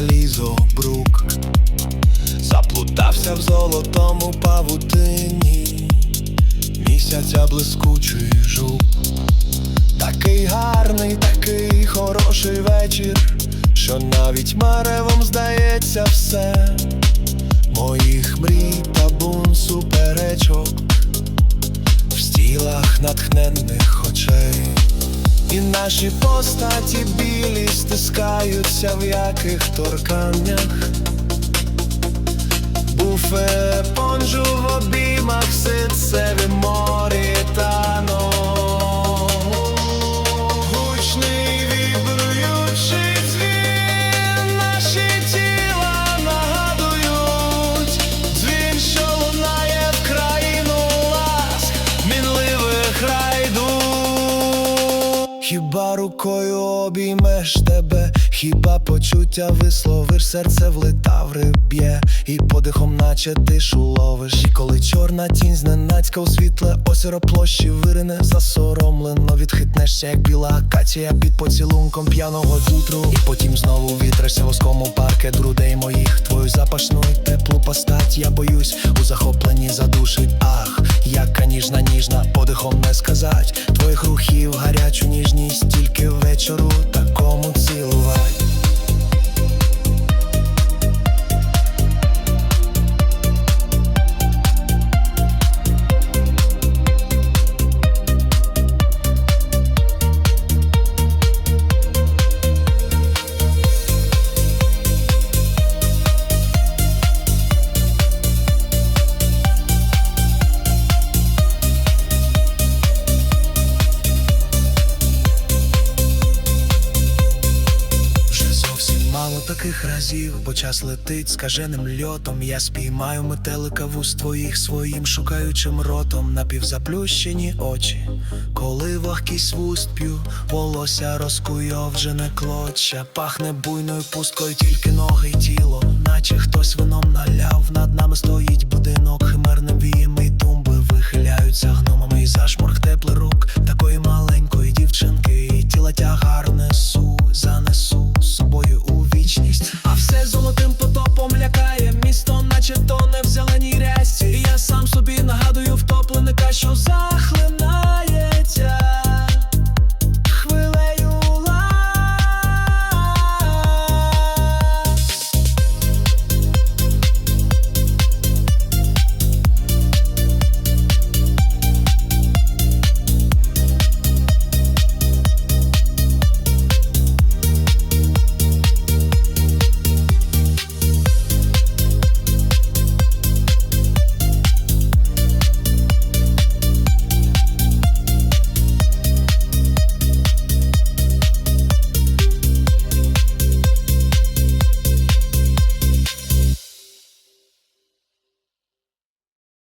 залізо брук, заплутався в золотому павутині, місяця блискучий жук. Такий гарний, такий хороший вечір, що навіть маревом здається все моїх мрій табун суперечок в стілах натхненних очей. І наші постаті білі стискаються в яких торканнях. Буфе понжу Хіба рукою обіймеш тебе, хіба почуття висловиш, серце в литаври б'є, і подихом, наче тишу ловиш. І коли чорна тінь зненацька у світле озеро площі вирине, засоромлено відхитнешся, як біла акація під поцілунком п'яного вітру. І потім знову вітришся воском у паркет грудей моїх. Твою запашну теплу постать, я боюсь, у захопленні задушить. Ах, яка ніжна, ніжна, подихом не сказать. Твоїх рухів гарячу ніжність, тільки вечору такому цілувай. Таких разів, бо час летить скаженим льотом. Я спіймаю метелика вуст твоїх своїм шукаючим ротом, напівзаплющені очі, коли вогкість вуст п'ю, волосся розкуйовджене клоча, пахне буйною пусткою, тільки ноги й тіло, наче хтось вином наляв. Над